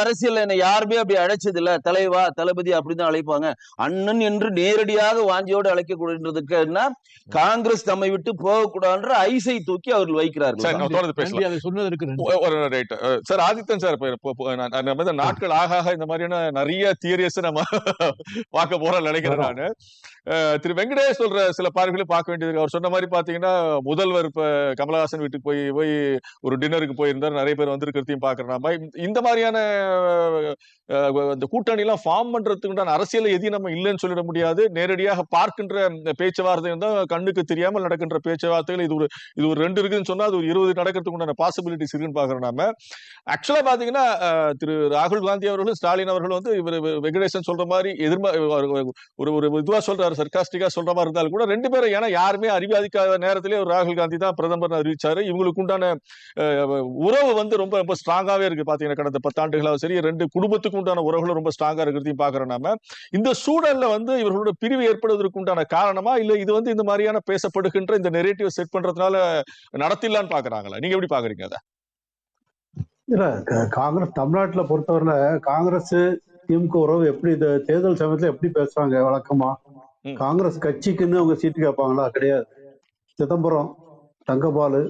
அரசியல் என்னை யாருமே அப்படி அழைச்சது இல்ல தலைவா தளபதி அப்படிதான் அழைப்பாங்க. அண்ணன் என்று நேரடியாக வாஞ்சியோடு அழைக்கக்கூடியதுக்கு என்ன? காங்கிரஸ் தம்மை விட்டு போகக்கூடாதுன்ற ஐசை தூக்கி அவர்கள் வைக்கிறார்கள். ரைட் சார் ஆதித்தன் சார் நம்ம நாட்கள் ஆக ஆக இந்த மாதிரியான நிறைய தியரிஸ் நம்ம (laughs) பார்க்க போறோம்னு நினைக்கிறேன் நானு. திரு வெங்கடேஷ் சொல்ற சில பார்வைகளை பார்க்க வேண்டியது. அவர் சொன்ன மாதிரி பாத்தீங்கன்னா முதல்வர் இப்ப கமலஹாசன் வீட்டுக்கு போய் போய் ஒரு டின்னருக்கு போயிருந்தார். நிறைய பேர் வந்திருக்கிறதையும் பாக்குறோம் நம்ம இந்த- மாதிரியான இந்த கூட்டணிலாம் ஃபார்ம் பண்றதுக்கு உண்டான அரசியல் எதையும் நம்ம இல்லைன்னு சொல்லிட முடியாது. நேரடியாக பார்க்கின்ற பேச்சுவார்த்தை தான் கண்ணுக்கு தெரியாமல் நடக்கின்ற பேச்சுவார்த்தைகள். இது ஒரு இது ஒரு ரெண்டு இருக்குதுன்னு சொன்னா அது ஒரு இருபது நடக்கிறதுக்கு உண்டான பாசிபிலிட்டிஸ் இருக்குன்னு பாக்குறோம் நாம. ஆக்சுவலா பாத்தீங்கன்னா திரு ராகுல் காந்தி அவர்களும் ஸ்டாலின் அவர்கள் வந்து இவர் வெங்கடேசன் சொல்ற மாதிரி எதிர்மா ஒரு ஒரு இதுவா சொல்றாரு சர்காஸ்டிக்கா சொல்ற மாதிரி இருந்தாலும் கூட ரெண்டு பேரும் ஏன்னா யாருமே அறிவாதிக்காத நேரத்திலே ஒரு ராகுல் காந்தி தான் பிரதமர் அறிவிச்சாரு. இவங்களுக்கு உண்டான உறவு வந்து ரொம்ப ரொம்ப ஸ்ட்ராங்காவே இருக்கு. பாத்தீங்கன்னா கடந்த பத்தாண்டுகளாக சரி ரெண்டு குடும்பத்துக்கு உண்டான உறவுகளும் ரொம்ப ஸ்ட்ராங்கா இருக்கிறதையும் பாக்குறோம் நாம. இந்த சூழல்ல வந்து இவர்களோட பிரிவு ஏற்படுவதற்கு உண்டான காரணமா இல்ல இது வந்து இந்த மாதிரியான பேசப்படுகின்ற இந்த நெரேட்டிவ் செட் பண்றதுனால நடத்திடலான்னு பாக்குறாங்களா நீங்க எப்படி பாக்குறீங்க அதை? இல்ல காங்கிரஸ் தமிழ்நாட்டுல பொறுத்தவரையில காங்கிரஸ் திமுக உறவு எப்படி இந்த தேர்தல் சமயத்துல எப்படி பேசுறாங்க வழக்கமா. காங்கிரஸ் கட்சிக்குன்னு அவங்க சீட்டு கேட்பாங்களா? கிடையாது. சிதம்பரம் தங்கபாலு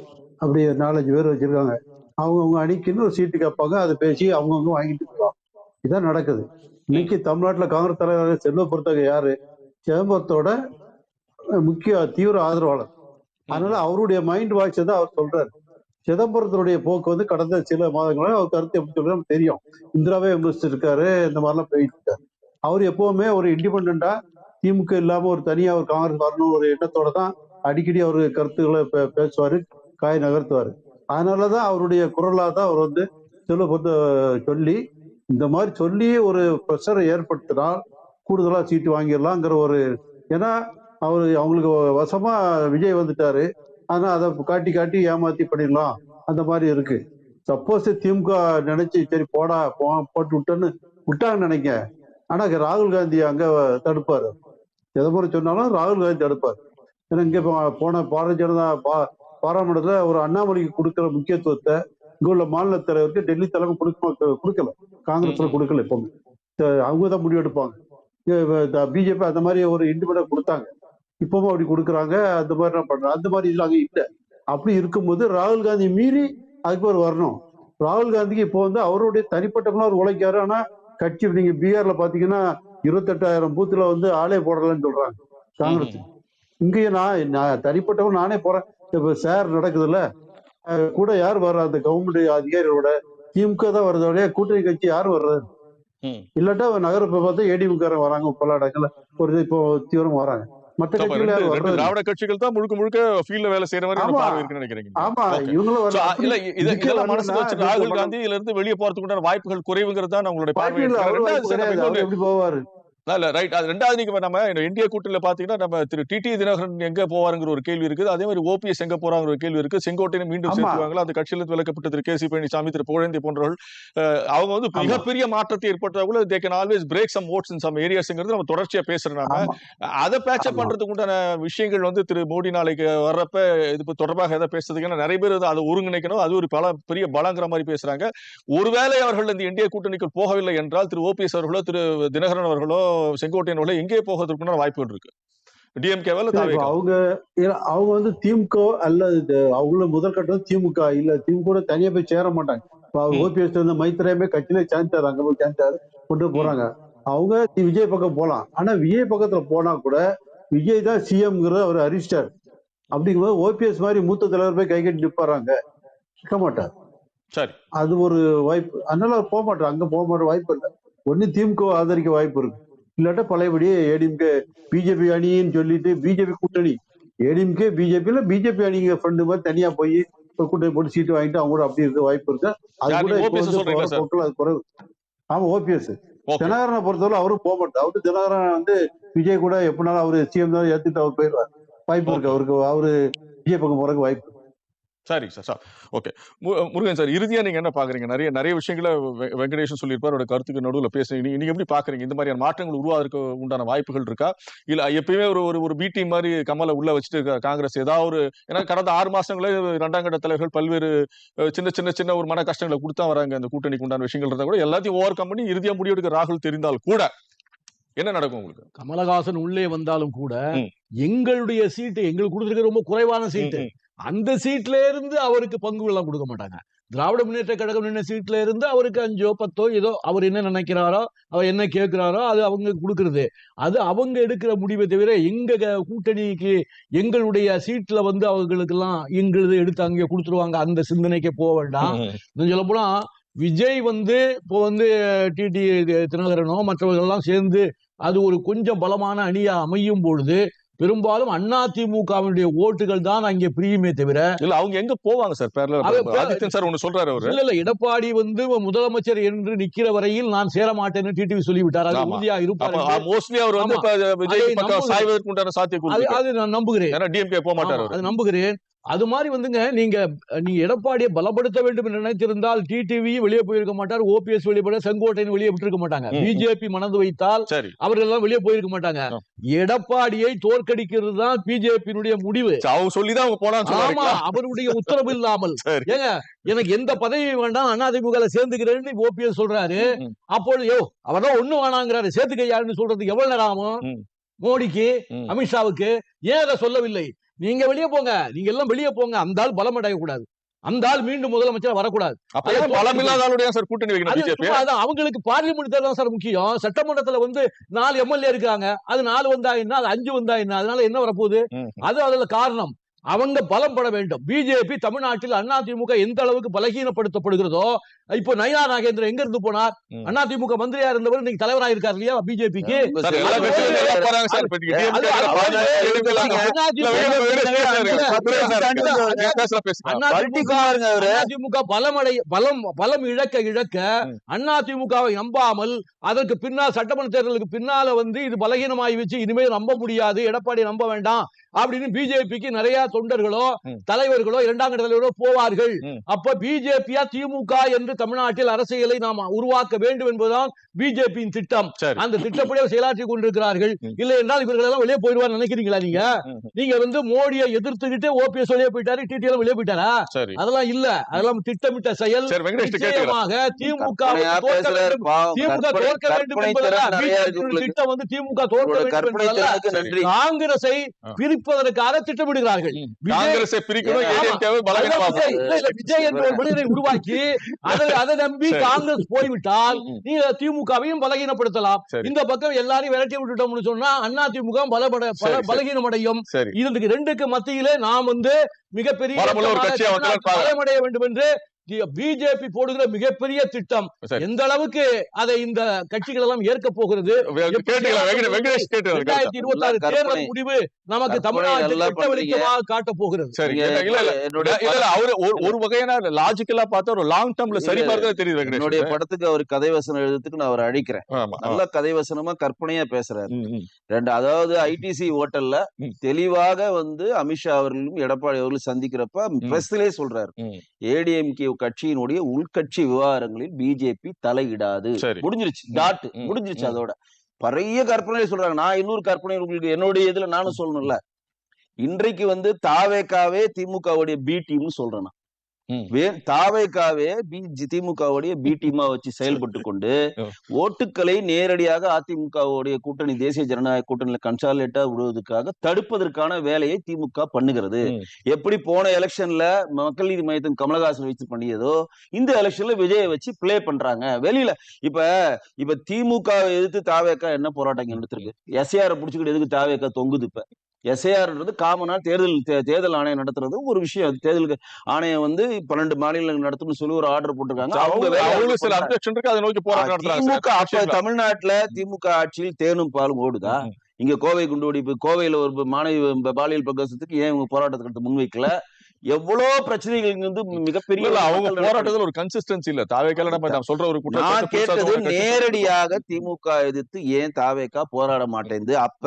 அப்படி நாலஞ்சு பேர் வச்சிருக்காங்க. அவங்க அவங்க அணிக்குன்னு ஒரு சீட்டு கேட்பாங்க. அதை பேசி அவங்கவுங்க வாங்கிட்டு இதான் நடக்குது. இன்னைக்கு தமிழ்நாட்டில் காங்கிரஸ் தலைவர் செல்வ பொறுத்தவங்க யாரு? சிதம்பரத்தோட முக்கிய தீவிர ஆதரவாளர். அதனால அவருடைய மைண்ட் வாய்ஸ் தான் அவர் சொல்றாரு. சிதம்பரத்தினுடைய போக்கு வந்து கடந்த சில மாதங்களாக அவர் கருத்து எப்படி சொல்றது தெரியும். இந்திராவே விமர்சிச்சிருக்காரு இந்த மாதிரிலாம் போயிட்டு இருக்காரு. அவர் எப்பவுமே ஒரு இண்டிபெண்டா திமுக இல்லாம ஒரு தனியா ஒரு காங்கிரஸ் வரணும் ஒரு எண்ணத்தோட தான் அடிக்கடி அவர் கருத்துக்களை பே- பேசுவாரு காய் நகர்த்துவாரு. அதனாலதான் அவருடைய குரலா தான் அவர் வந்து சொல்ல பொறுத்த சொல்லி இந்த மாதிரி சொல்லி ஒரு ப்ரெஷரை ஏற்படுத்தினால் கூடுதலா சீட்டு வாங்கிடலாங்கிற ஒரு ஏன்னா அவரு அவங்களுக்கு வசமா விஜய் வந்துட்டாரு. ஆனா அதை காட்டி காட்டி ஏமாத்தி பண்ணிடலாம். அந்த மாதிரி இருக்கு. சப்போஸ் திமுக நினைச்சு சரி போடா போ போட்டு விட்டேன்னு விட்டாங்கன்னு நினைக்க ஆனா ராகுல் காந்தி அங்க தடுப்பாரு. எதை முறை சொன்னாலும் ராகுல் காந்தி தடுப்பார். ஏன்னா இங்க போன பாரதிய ஜனதா பா- பாராளுமன்றத்துல ஒரு அண்ணாமலைக்கு கொடுக்குற முக்கியத்துவத்தை இங்க உள்ள மாநில தலைவருக்கு டெல்லி தலைவர் கொடுக்க கொடுக்கல. காங்கிரஸ்ல. கொடுக்கல எப்பவுமே. அவங்க தான் முடிவு எடுப்பாங்க பிஜேபி அந்த மாதிரி ஒரு இண்டிபெண்ட் கொடுத்தாங்க. இப்பவும் அப்படி கொடுக்குறாங்க. அந்த மாதிரி தான் பண்றாங்க அந்த மாதிரி இதுல அங்க இல்ல. அப்படி இருக்கும்போது ராகுல் காந்தி மீறி அதுக்கு ஒரு வரணும். ராகுல் காந்திக்கு இப்போ வந்து அவருடைய தனிப்பட்ட ஒரு உழைக்காரு ஆனா கட்சி நீங்க பீகார்ல பாத்தீங்கன்னா இருபத்தெட்டாயிரம் பூத்துல வந்து ஆளே போடலன்னு சொல்றாங்க காங்கிரஸ். இங்கேயும் நான் நான் தனிப்பட்டவன் நானே போறேன். இப்ப சார் நடக்குதுல்ல கூட யார் வர்றா அந்த கவர்மெண்ட் அதிகாரிகளோட திமுக தான் வருது வழியா கூட்டணி கட்சி யார் வர்றது ம். இல்லாட்டா நகர பார்த்தா ஏடிஎம்கார வராங்க பல இடங்கள்ல ஒரு இப்போ தீவிரம் வராங்க மற்ற கட்சிகள் வர்றது. திராவிட கட்சிகள் தான் முழுக்க முழுக்க ஃபீல்ட்ல வேலை செய்யற மாதிரி. பார்வை இருக்குன்னு நினைக்கிறீங்க ஆமா. இவங்களும் இல்ல இதெல்லாம் மனசுல வரணும்னா வச்சு இதுக்கு ராகுல் வரணும். காந்தி இதுல இருந்து வெளியே போறதுக்கு உண்டான வாய்ப்புகள் குறைவுங்கிறது தான் உங்களுடைய பார்வை எப்படி போவாரு இல்ல ரைட் அது ரெண்டாவது நீங்க நம்ம என்டிஏ கூட்டணியில பாத்தீங்கன்னா நம்ம திரு டிடி தினகரன் எங்க போவாருங்கிற ஒரு கேள்வி இருக்குது. அதே மாதிரி ஓபிஎஸ் எங்க போறாங்கிற ஒரு கேள்வி இருக்கு செங்கோட்டையை மீண்டும். சேர்த்துவாங்களா? அந்த கட்சியில இருந்து விலக்கப்பட்ட திரு கே சி பழனிசாமி திரு புகழேந்தி போன்றவர்கள் அவங்க வந்து. மிகப்பெரிய மாற்றத்தை ஏற்பட்டா கூட they can always break some votes in some ஏரியாஸ்ங்கிறது நம்ம தொடர்ச்சியா பேசுறோம் நாம. அதை பேச்சப். பண்றதுக்கு உண்டான விஷயங்கள் வந்து திரு மோடி நாளைக்கு வர்றப்ப இது தொடர்பாக எதை பேசுறதுக்கு ஏன்னா நிறைய பேர் அதை ஒருங்கிணைக்கணும். அது ஒரு பல பெரிய பலங்கிற மாதிரி பேசுறாங்க. ஒருவேளை அவர்கள் இந்த இந்திய கூட்டணிக்குள் போகவில்லை என்றால் திரு ஓபிஎஸ் அவர்களோ திரு தினகரன் அவர்களோ செங்கோட்டையன் அவர்களோ எங்கே போகிறதுக்குண்டான வாய்ப்புகள் இருக்கு? டிஎம்கேவா இல்ல இல்ல, இப்ப தாவேகா? அவங்க அவங்க வந்து திமுக அல்ல இது அவங்கள முதல் கட்டம் திமுக இல்ல திமுக தனியா போய் சேர மாட்டாங்க. இப்ப. ஓபிஎஸ் வந்து மைத்திரையுமே கட்சியில சேர்ந்தாரு அங்க போய் சேர்ந்தாரு கொண்டு போறாங்க. அவங்க விஜய் பக்கம் போலாம். ஆனா விஜய் பக்கத்துல போனா கூட விஜய் தான் சிஎம்ங்கிறத அவர் அறிவிச்சிட்டார். அப்படிங்கும்போது ஓபிஎஸ் மாதிரி மூத்த தலைவர் போய் கை கட்டி நிப்பாராங்க நிற்க மாட்டார். சரி. அது ஒரு வாய்ப்பு. அதனால போக மாட்டார். அங்க போக மாட்ட வாய்ப்பு இல்லை. ஒண்ணு திமுக ஆதரிக்க வாய்ப்பு இருக்கு. இல்லாட்டா பழையபடியே ஏடிஎம்கே பிஜேபி அணின்னு சொல்லிட்டு பிஜேபி கூட்டணி. ஏடிஎம்கே பிஜேபியில பிஜேபி அணிங்க ஃப்ரெண்டு மாதிரி தனியா போய் கூட்டணி போட்டு சீட்டு வாங்கிட்டு அவங்க கூட அப்படி இருக்க வாய்ப்பு இருக்கு. அது கூட இப்போ அது குறைவு. ஆமா ஓபிஎஸ் தினகரனை பொறுத்தவரை அவரும் போக மாட்டார். அவரு தினகரன் வந்து விஜய் கூட எப்படினாலும் அவரு சிஎம் தான் ஏத்துட்டு அவர் போயிடுவார். வாய்ப்பு இருக்கு. அவருக்கு அவரு விஜய் பக்கம் போறதுக்கு வாய்ப்பு. இருக்கு. சரி sir sir. Okay. Murugan sir இறுதியா நீங்க என்ன பாக்குறீங்க? நிறைய நிறைய விஷயங்களை வெங்கடேஷன் சொல்லியிருப்பார் அவரோட கருத்துக்கு நடுவில் பேசுறீங்க நீங்க- நீங்க எப்படி பாக்குறீங்க? இந்த மாதிரியான மாற்றங்கள் உருவாகிறதுக்கு உண்டான வாய்ப்புகள் இருக்கா? இல்ல எப்பயுமே ஒரு ஒரு ஒரு பி டீம் மாதிரி கமலை உள்ள வச்சுட்டு காங்கிரஸ் ஏதாவது ஒரு ஏன்னா கடந்த ஆறு மாசங்களே இரண்டாம் கட்ட தலைவர்கள் பல்வேறு சின்ன சின்ன சின்ன ஒரு மன கஷ்டங்களை கொடுத்தா வராங்க அந்த கூட்டணிக்கு உண்டான விஷயங்கள் இருந்தா கூட எல்லாத்தையும் ஓவர் கம் பண்ணி இறுதியா முடிவெடுக்க ராகுல் தெரிந்தால் கூட என்ன நடக்கும் உங்களுக்கு? கமலஹாசன் உள்ளே வந்தாலும் கூட. எங்களுடைய சீட்டு எங்களுக்கு கொடுத்திருக்க ரொம்ப குறைவான சீட்டு. அந்த சீட்ல இருந்து அவருக்கு பங்கு எல்லாம் கொடுக்க மாட்டாங்க. திராவிட முன்னேற்ற கழகம் நின்ன சீட்ல இருந்து அவருக்கு அஞ்சோ பத்தோ ஏதோ அவர் என்ன நினைக்கிறாரோ அவர் என்ன கேட்கிறாரோ அது அவங்க கொடுக்கறது. அது அவங்க எடுக்கிற முடிவை தவிர எங்க கூட்டணிக்கு எங்களுடைய சீட்ல வந்து அவங்களுக்கெல்லாம் எங்களுது எடுத்து அங்கே கொடுத்துருவாங்க. அந்த சிந்தனைக்கு போக வேண்டாம். சொல்ல போனா விஜய் வந்து இப்போ வந்து டிடி தினகரனோ மற்றவர்கள் எல்லாம் சேர்ந்து அது ஒரு கொஞ்சம் பலமான அணியா அமையும் பொழுது பெரும்பாலும் அதிமுகவினுடைய ஓட்டுகள் தான் அங்கே பிரியுமே தவிர இல்ல அவங்க எங்க போவாங்க சார்? பேரல அது பே- ஆதித்யன் சார் ஒண்ணு சொல்றாரு அவரு. இல்ல இல்ல எடப்பாடி வந்து முதலமைச்சர் என்று நிக்கிற வரையில் நான் சேர மாட்டேன்னு டிடிவி சொல்லிவிட்டார். அது. உறுதியா இருப்பார் மோஸ்ட்லி அவர் வந்து. சாய்வதற்கு உண்டான சாத்தியக்கூறு அது நான் நம்புகிறேன். டிஎம்கே போக மாட்டாரு அது நம்புகிறேன். அது மாதிரி வந்துங்க நீங்க நீங்க எடப்பாடியை பலப்படுத்த வேண்டும் என்று நினைத்திருந்தால் டிடிவி வெளியே போயிருக்க மாட்டார் ஓபிஎஸ் வெளியே போய் செங்கோட்டையன் வெளியே விட்டுருக்க மாட்டாங்க. பிஜேபி மனது வைத்தால் அவர்கள் எல்லாம் வெளியே போயிருக்க மாட்டாங்க. எடப்பாடியை தோற்கடிக்கிறது தான் பிஜேபியினுடைய முடிவு. அவங்க சொல்லிதான் அவங்க அவருடைய உத்தரவு இல்லாமல். ஏங்க எனக்கு எந்த பதவியும் வேண்டாம் அதிமுக சேர்ந்துக்கிறேன்னு ஓபிஎஸ் சொல்றாரு. அப்பொழுது யோ அவர்தான் ஒண்ணு வேணாங்கிறாரு. சேர்த்துக்கையாருன்னு சொல்றதுக்கு எவ்வளவு நேரம் ஆகும். மோடிக்கு. அமித்ஷாவுக்கு. ஏன் அதை சொல்லவில்லை? நீங்க வெளியே போங்க. நீங்க எல்லாம் வெளியே போங்க. அந்த ஆள் பலம் அடைய கூடாது அந்த ஆள் மீண்டும் முதலமைச்சர் வரக்கூடாது அவங்களுக்கு பார்லிமெண்ட் தேர்தல் சார் முக்கியம். சட்டமன்றத்துல வந்து நாலு எம்எல்ஏ இருக்காங்க. அது நாலு வந்தா என்ன? அது அஞ்சு வந்தா என்ன? அதனால என்ன வரப்போகுது? அது அதுல காரணம். அவங்க பலம் பட வேண்டும் பிஜேபி தமிழ்நாட்டில் அதிமுக எந்த அளவுக்கு பலகீனப்படுத்தப்படுகிறதோ இப்போ நயினா நாகேந்திரன் எங்க இருந்து போனார் ம். அதிமுக மந்திரியா இருந்தவர் இன்னைக்கு தலைவராக இருக்கார் இல்லையா பிஜேபிக்கு. அதிமுக அதிமுக பலமடை பலம் பலம் இழக்க இழக்க அதிமுகவை நம்பாமல் அதற்கு பின்னால் சட்டமன்ற தேர்தலுக்கு பின்னால வந்து இது பலகீனமாகி வச்சு இனிமேல் நம்ப முடியாது எடப்பாடி நம்ப வேண்டாம் அப்படின்னு பிஜேபிக்கு நிறைய தொண்டர்களோ. தலைவர்களோ இரண்டாம் கட்ட தலைவர்களோ போவார்கள். அப்ப பிஜேபியா திமுக என்று தமிழ்நாட்டில் அரசியலை நாம் உருவாக்க வேண்டும் என்பதுதான் பிஜேபியின் திட்டம் அந்த திட்டப்படி செயலாற்றி கொண்டிருக்கிறார்கள். இல்லை என்றால் இவர்கள் எல்லாம் வெளியே போயிடுவார் நினைக்கிறீங்களா நீங்க. நீங்க வந்து மோடியை எதிர்த்துக்கிட்டு ஓபிஎஸ் வெளியே போயிட்டாரு டிடிஎல் வெளியே போயிட்டாரா அதெல்லாம் இல்ல அதெல்லாம் திட்டமிட்ட செயல் நிச்சயமாக திமுக. திமுக தோற்க வேண்டும் கற்பனை என்பதா திறன் நிறைய இருக்கு BJP உங்களுக்கு. திட்டம் வந்து திமுக தோற்க வேண்டும் என்பதல்ல திறனுக்கு நன்றி காங்கிரஸை ஆ. பிரிப்பதற்காக திட்டமிடுகிறார்கள். விஜய் என்ற ஒரு மனிதரை உருவாக்கி அதை அதை நம்பி. காங்கிரஸ் போய்விட்டால். நீங்க திமுகவையும் பலகீனப்படுத்தலாம். இந்த பக்கம் எல்லாரையும் விரட்டி விட்டுட்டோம்னு சொன்னா அண்ணா திமுக பலபட. பலகீனம் அடையும் இதுக்கு ரெண்டுக்கு மத்தியிலே நாம் வந்து மிகப்பெரிய. பலமடைய வேண்டும் என்று பிஜேபி போடுகிற மிகப்பெரிய திட்டம். எந்த அளவுக்கு அதை இந்த கட்சிகள் எல்லாம் ஏற்க போகிறது இருபத்தி ஆறு கற்பனை. தேர்தல் முடிவு நமக்கு தமிழ்நாட்டில் காட்ட போகிறது. ஒரு வகையான லாஜிக்கலா பார்த்தா ஒரு லாங் டேர்ம்ல சரி தான் தெரியுது என்னுடைய படத்துக்கு அவர் கதை வசனம் எழுதுறதுக்கு நான் அவரை அழிக்கிறேன். நல்ல கதை வசனமா கற்பனையா பேசுறாரு. ரெண்டு அதாவது ஐடிசி ஹோட்டல்ல. தெளிவாக வந்து அமித்ஷா அவர்களும் எடப்பாடி அவர்களும் சந்திக்கிறப்ப பிரஸ்லயே சொல்றாரு. ஏடிஎம்கே கட்சியினுடைய உள்கட்சி விவகாரங்களில் பிஜேபி தலையிடாது. சரி. முடிஞ்சிருச்சு. டாட். முடிஞ்சிருச்சு. அதோட. பழைய கற்பனை சொல்றாங்க. நான் இன்னொரு கற்பனை உங்களுக்கு என்னுடைய இதுல நானும் சொல்லணும்ல. இன்றைக்கு வந்து தாவேக்காவே திமுகவுடைய பி டீம்னு சொல்றேன் தாவேக்காவே பி திமுகவுடைய பி டீமா வச்சு செயல்பட்டு கொண்டு. ஓட்டுக்களை நேரடியாக அதிமுகவுடைய கூட்டணி தேசிய ஜனநாயக கூட்டணியில கன்சாலேட்டா விடுவதற்காக தடுப்பதற்கான வேலையை திமுக பண்ணுகிறது. எப்படி போன எலெக்ஷன்ல மக்கள் நீதி மையத்தின் கமலஹாசன் வச்சு பண்ணியதோ இந்த எலெக்ஷன்ல விஜயை வச்சு ப்ளே பண்றாங்க. வெளியில இப்ப இப்ப திமுக எதிர்த்து தாவேக்கா என்ன போராட்டம் எடுத்திருக்கு எஸ்ஏஆர் புடிச்சுக்கிட்டு எதுக்கு தாவேக்கா தொங்குது இப்ப? எஸ்ஏஆர்ன்றது காமனா தேர்தல் தே- தேர்தல் ஆணையம் நடத்துறது ஒரு விஷயம். தேர்தலுக்கு ஆணையம் வந்து பன்னெண்டு மாநிலங்கள் நடத்தணும்னு சொல்லி ஒரு ஆர்டர் போட்டிருக்காங்க. அவங்க அவங்க வேலையை அவங்களுக்கு சில பண்றாங்க. அப்ஜெக்ஷன் இருக்கு அதை நோக்கி போராட்டம் நடத்துறாங்க திமுக. அப்ப தமிழ்நாட்டுல திமுக ஆட்சியில் தேனும் பாலும் ஓடுதா. இங்க கோவை குண்டுவெடிப்பு கோவையில ஒரு மாணவி பாலியல் பிரகாசத்துக்கு ஏன் இவங்க போராட்டத்துக்கு முன்வைக்கல? எவ்வளவு பிரச்சனைகள் வந்து மிகப்பெரிய அவங்க போராட்டத்துல ஒரு கன்சிஸ்டன்சி இல்ல. தாவேக்கால நம்ம நான் சொல்ற ஒரு நான் கேட்டது நேரடியாக திமுக எதிர்த்து ஏன் தாவேக்கா போராட மாட்டேங்குது? அப்ப.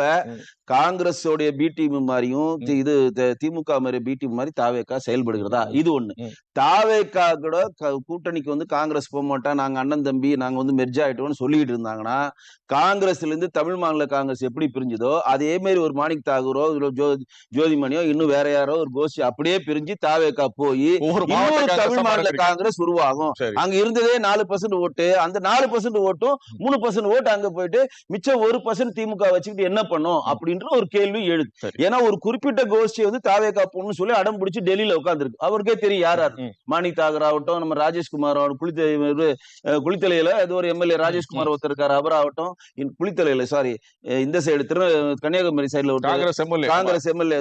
காங்கிரஸோடைய பி டீம் மாதிரியும் இது திமுக மாதிரி பி டீம் மாதிரி தாவேக்கா செயல்படுகிறதா. இது ஒண்ணு. தாவேக்கா கூட கூட்டணிக்கு வந்து காங்கிரஸ் போக மாட்டா நாங்க அண்ணன் தம்பி நாங்க வந்து மெர்ஜ் ஆயிட்டோம்னு சொல்லிட்டு இருந்தாங்கன்னா காங்கிரஸ்ல இருந்து தமிழ் மாநில காங்கிரஸ் எப்படி பிரிஞ்சுதோ அதே மாதிரி ஒரு மாணிக் தாகூரோ ஜோ ஜோதிமணியோ இன்னும் வேற யாரோ ஒரு கோஷ்டி அப்படியே பிரிஞ்சு தாவேக்கா போய் தமிழ் காங்கிரஸா மாநில. காங்கிரஸ் உருவாகும். அங்க இருந்ததே நாலு பர்சன்ட் ஓட்டு. அந்த நாலு பர்சன்ட் ஓட்டும் மூணு பர்சன்ட் ஓட்டு அங்க போயிட்டு மிச்சம் ஒரு பர்சன்ட் திமுக வச்சுக்கிட்டு என்ன பண்ணும்? அப்படின்ற ஒரு கேள்வி எழுது. ஏன்னா ஒரு குறிப்பிட்ட கோஷ்டி வந்து தாவேகா போகணும்னு சொல்லி அடம் பிடிச்சு டெல்லியில உட்காந்துருக்கு அவருக்கே தெரியும் யார் யார். ம். மாணிக் தாகர் ஆகட்டும் நம்ம ராஜேஷ்குமார் ஆகட்டும் குளித்த இவரு, அஹ், குளித்தலையில ஏதோ ஒரு எம்எல்ஏ ராஜேஷ்குமார் ஒருத்தர் இருக்காரு அவர் ஆகட்டும். குளித்தலையில சாரி இந்த சைடு திரு கன்னியாகுமரி சைடுல ஒரு காங்கிரஸ் எம்எல்ஏ.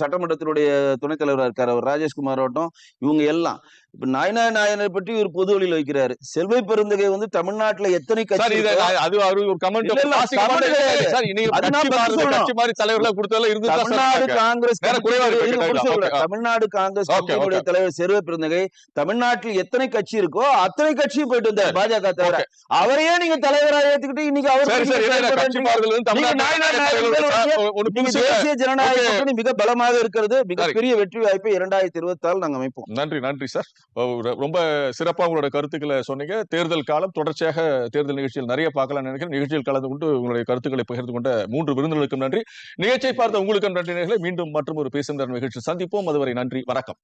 சட்டமன்றத்தினுடைய துணைத் தலைவரா இருக்காரு அவர் ராஜேஷ்குமார் ஆகட்டும். இவங்க எல்லாம். இப்ப நாயனா நாயனை பற்றி ஒரு பொது வழியில் வைக்கிறாரு. செல்வை பெருந்தகை வந்து தமிழ்நாட்டுல எத்தனை கட்சி அது அவரு ஒரு comment Tamil Nadu Congress. Tamil Nadu Congress கமிட்டியினுடைய தலைவர் செல்வ பெருந்தகை தமிழ்நாட்டில் எத்தனை கட்சி இருக்கோ அத்தனை கட்சியும் போயிட்டு வந்தார் பாஜக தவிர. அவரையே நீங்க தலைவரா ஏத்துக்கிட்டு இன்னைக்கு அவர் தேசிய ஜனநாயக மிக பலமாக இருக்கிறது. மிகப்பெரிய வெற்றி வாய்ப்பை இரண்டாயிரத்தி இருபத்தி ஆறு நாங்க அமைப்போம். நன்றி நன்றி சார். ரொம்ப சிறப்பாக உங்களோட கருத்துக்களை சொன்னீங்க. தேர்தல் காலம் தொடர்ச்சியாக தேர்தல் நிகழ்ச்சியில் நிறைய பார்க்கலாம் நினைக்கிறேன். நிகழ்ச்சியில் கலந்து கொண்டு உங்களுடைய கருத்துக்களை பகிர்ந்து கொண்ட மூன்று விருந்தினருக்கும் நன்றி. நிகழ்ச்சியை பார்த்த உங்களுக்கும் நன்றி நேயர்களே. மீண்டும் மற்றும் ஒரு பேசும் நிகழ்ச்சி சந்திப்போம். அதுவரை நன்றி. வணக்கம்.